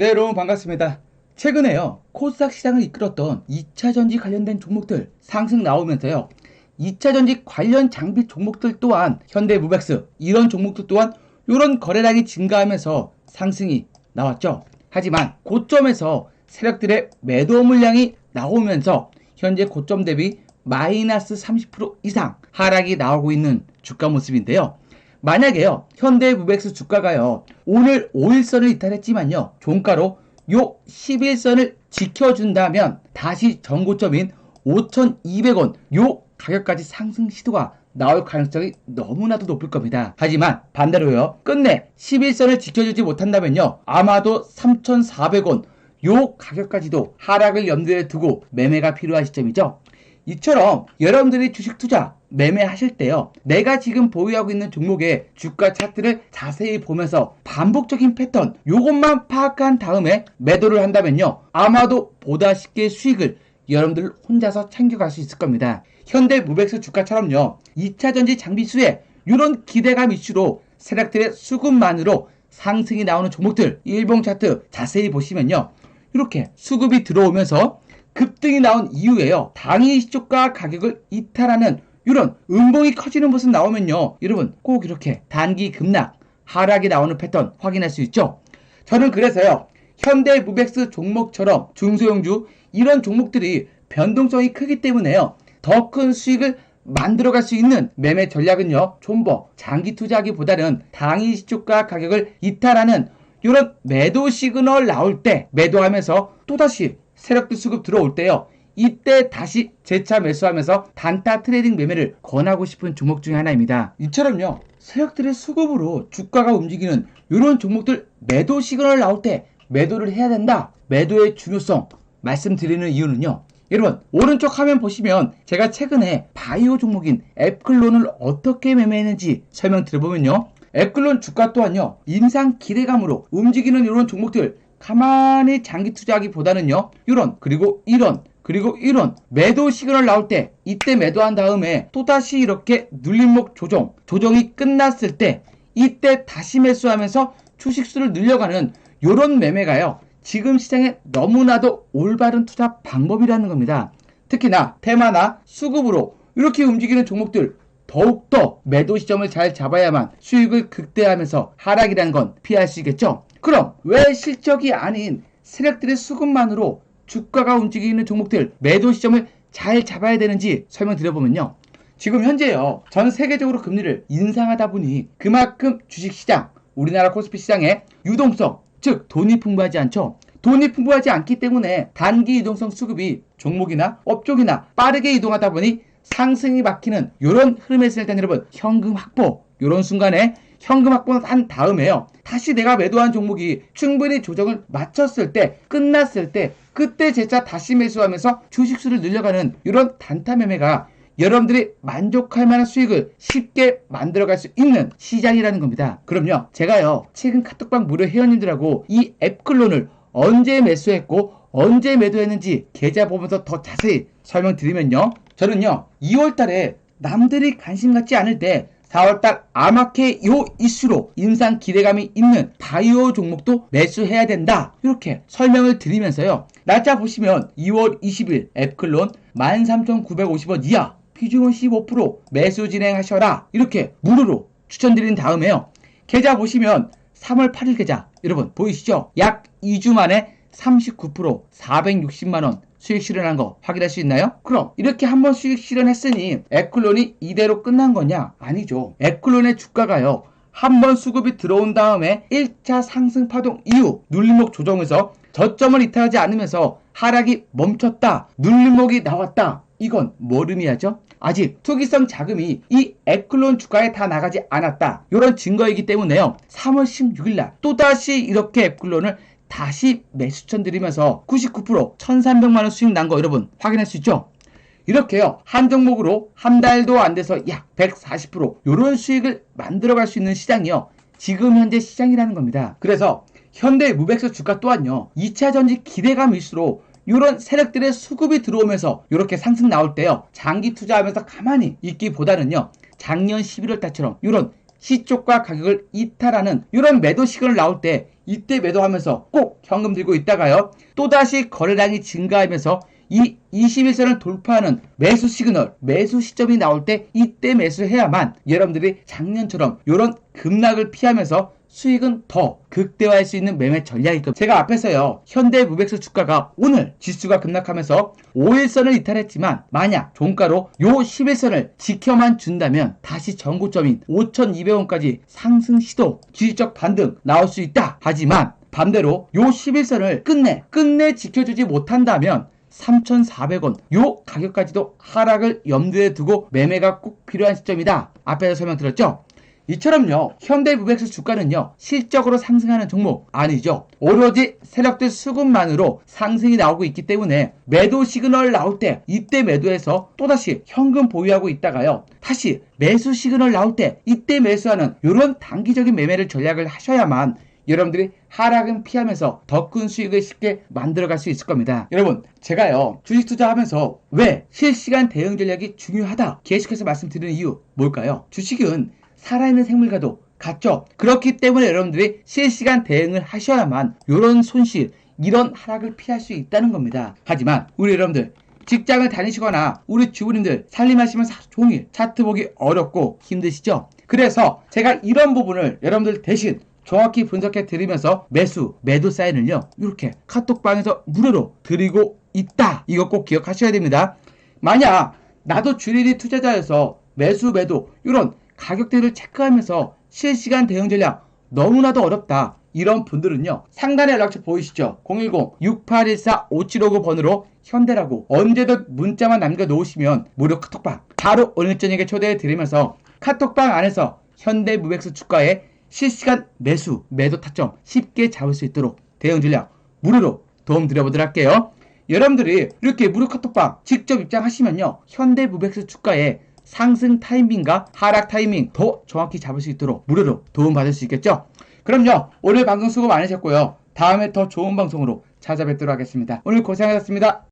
네, 여러분 반갑습니다. 최근에요, 코스닥 시장을 이끌었던 2차 전지 관련된 종목들 상승 나오면서요, 2차 전지 관련 장비 종목들 또한 현대 무백스 이런 종목들 또한 이런 거래량이 증가하면서 상승이 나왔죠. 하지만 고점에서 세력들의 매도 물량이 나오면서 현재 고점 대비 마이너스 30% 이상 하락이 나오고 있는 주가 모습인데요. 만약에요, 현대무백스 주가가요, 오늘 5일선을 이탈했지만요, 종가로 요 11선을 지켜준다면 다시 전고점인 5,200원 요 가격까지 상승 시도가 나올 가능성이 너무나도 높을 겁니다. 하지만 반대로요. 끝내 11선을 지켜주지 못한다면요. 아마도 3,400원 요 가격까지도 하락을 염두에 두고 매매가 필요한 시점이죠. 이처럼 여러분들이 주식 투자 매매하실 때요. 내가 지금 보유하고 있는 종목의 주가 차트를 자세히 보면서 반복적인 패턴 요것만 파악한 다음에 매도를 한다면요. 아마도 보다 쉽게 수익을 여러분들 혼자서 챙겨갈 수 있을 겁니다. 현대 무백스 주가처럼요. 2차 전지 장비 수에 이런 기대감 이슈로 세력들의 수급만으로 상승이 나오는 종목들 일봉 차트 자세히 보시면요. 이렇게 수급이 들어오면서 급등이 나온 이후에요. 당일 시초가 가격을 이탈하는 이런 음봉이 커지는 모습 나오면요. 여러분 꼭 이렇게 단기 급락 하락이 나오는 패턴 확인할 수 있죠. 저는 그래서요. 현대 무백스 종목처럼 중소형주 이런 종목들이 변동성이 크기 때문에요. 더 큰 수익을 만들어갈 수 있는 매매 전략은요. 좀더 장기 투자하기보다는 당일 시초가 가격을 이탈하는 이런 매도 시그널 나올 때 매도하면서 또다시 세력들 수급 들어올 때요. 이때 다시 재차 매수하면서 단타 트레이딩 매매를 권하고 싶은 종목 중에 하나입니다. 이처럼요. 세력들의 수급으로 주가가 움직이는 이런 종목들 매도 시그널 나올 때 매도를 해야 된다. 매도의 중요성 말씀드리는 이유는요. 여러분 오른쪽 화면 보시면 제가 최근에 바이오 종목인 앱클론을 어떻게 매매했는지 설명드려보면요. 앱클론 주가 또한요. 인상 기대감으로 움직이는 이런 종목들 가만히 장기 투자하기보다는요. 이런 그리고 이런 그리고 이런 매도 시그널 나올 때 이때 매도한 다음에 또다시 이렇게 눌림목 조정 조정이 끝났을 때 이때 다시 매수하면서 주식수를 늘려가는 이런 매매가요. 지금 시장에 너무나도 올바른 투자 방법이라는 겁니다. 특히나 테마나 수급으로 이렇게 움직이는 종목들 더욱더 매도 시점을 잘 잡아야만 수익을 극대화하면서 하락이라는 건 피할 수 있겠죠? 그럼 왜 실적이 아닌 세력들의 수급만으로 주가가 움직이는 종목들 매도 시점을 잘 잡아야 되는지 설명드려보면요. 지금 현재요. 전 세계적으로 금리를 인상하다 보니 그만큼 주식시장, 우리나라 코스피 시장의 유동성, 즉 돈이 풍부하지 않죠. 돈이 풍부하지 않기 때문에 단기 이동성 수급이 종목이나 업종이나 빠르게 이동하다 보니 상승이 막히는 이런 흐름에서 일단 여러분 현금 확보 이런 순간에 현금 확보를 한 다음에요. 다시 내가 매도한 종목이 충분히 조정을 마쳤을 때 끝났을 때 그때 재차 다시 매수하면서 주식수를 늘려가는 이런 단타 매매가 여러분들이 만족할 만한 수익을 쉽게 만들어갈 수 있는 시장이라는 겁니다. 그럼요, 제가요, 최근 카톡방 무료 회원님들하고 이 앱클론을 언제 매수했고, 언제 매도했는지 계좌 보면서 더 자세히 설명드리면요. 저는요, 2월 달에 남들이 관심 갖지 않을 때 4월달 아마케 요 이슈로 인상 기대감이 있는 바이오 종목도 매수해야 된다. 이렇게 설명을 드리면서요. 날짜 보시면 2월 20일 앱클론 13,950원 이하 비중은 15% 매수 진행하셔라. 이렇게 무료로 추천드린 다음에요. 계좌 보시면 3월 8일 계좌 여러분 보이시죠? 약 2주 만에 39% 460만원 수익 실현한 거 확인할 수 있나요? 그럼 이렇게 한번 수익 실현했으니 에클론이 이대로 끝난 거냐? 아니죠. 에클론의 주가가요. 한 번 수급이 들어온 다음에 1차 상승 파동 이후 눌림목 조정에서 저점을 이탈하지 않으면서 하락이 멈췄다. 눌림목이 나왔다. 이건 뭘 의미하죠? 아직 투기성 자금이 이 에클론 주가에 다 나가지 않았다. 이런 증거이기 때문에요. 3월 16일 날 또다시 이렇게 에클론을 다시 매수천 드리면서 99% 1300만원 수익 난 거 여러분 확인할 수 있죠? 이렇게요. 한 종목으로 한 달도 안 돼서 약 140% 이런 수익을 만들어갈 수 있는 시장이요. 지금 현재 시장이라는 겁니다. 그래서 현대 무백스 주가 또한요. 2차 전지 기대감 일수록 이런 세력들의 수급이 들어오면서 이렇게 상승 나올 때요. 장기 투자하면서 가만히 있기보다는요. 작년 11월 달처럼 이런 시쪽과 가격을 이탈하는 이런 매도 시그널 나올 때 이때 매도하면서 꼭 현금 들고 있다가요. 또다시 거래량이 증가하면서 이 21선을 돌파하는 매수 시그널, 매수 시점이 나올 때 이때 매수해야만 여러분들이 작년처럼 이런 급락을 피하면서 수익은 더 극대화할 수 있는 매매 겁니다. 제가 앞에서요, 현대 무백스 주가가 오늘 지수가 급락하면서 5일선을 이탈했지만 만약 종가로 요 11선을 지켜만 준다면 다시 전고점인 5,200원까지 상승 시도, 지지적 반등 나올 수 있다. 하지만 반대로 요 11선을 끝내, 끝내 지켜주지 못한다면 3,400원 요 가격까지도 하락을 염두에 두고 매매가 꼭 필요한 시점이다. 앞에서 설명드렸죠? 이처럼요 현대무백스 주가는요 실적으로 상승하는 종목 아니죠 오로지 세력들 수급만으로 상승이 나오고 있기 때문에 매도 시그널 나올 때 이때 매도해서 또다시 현금 보유하고 있다가요 다시 매수 시그널 나올 때 이때 매수하는 이런 단기적인 매매를 전략을 하셔야만 여러분들이 하락은 피하면서 더 큰 수익을 쉽게 만들어갈 수 있을 겁니다. 여러분, 제가요, 주식 투자하면서 왜 실시간 대응 전략이 중요하다 계속해서 말씀드리는 이유 뭘까요? 주식은 살아있는 생물과도 같죠. 그렇기 때문에 여러분들이 실시간 대응을 하셔야만 이런 손실, 이런 하락을 피할 수 있다는 겁니다. 하지만 우리 여러분들 직장을 다니시거나 우리 주부님들 살림하시면 종일 차트 보기 어렵고 힘드시죠? 그래서 제가 이런 부분을 여러분들 대신 정확히 분석해 드리면서 매수, 매도 사인을요, 이렇게 카톡방에서 무료로 드리고 있다. 이거 꼭 기억하셔야 됩니다. 만약 나도 주리리 투자자여서 매수, 매도, 이런 가격대를 체크하면서 실시간 대응 전략 너무나도 어렵다. 이런 분들은요, 상단에 연락처 보이시죠? 010-6814-5759 번으로 현대라고 언제든 문자만 남겨놓으시면 무료 카톡방 바로 오늘 저녁에 초대해 드리면서 카톡방 안에서 현대 무백스 주가의 실시간 매수, 매도 타점 쉽게 잡을 수 있도록 대응 전략 무료로 도움 드려보도록 할게요. 여러분들이 이렇게 무료 카톡방 직접 입장하시면요. 현대 무백스 주가의 상승 타이밍과 하락 타이밍 더 정확히 잡을 수 있도록 무료로 도움 받을 수 있겠죠? 그럼요. 오늘 방송 수고 많으셨고요. 다음에 더 좋은 방송으로 찾아뵙도록 하겠습니다. 오늘 고생하셨습니다.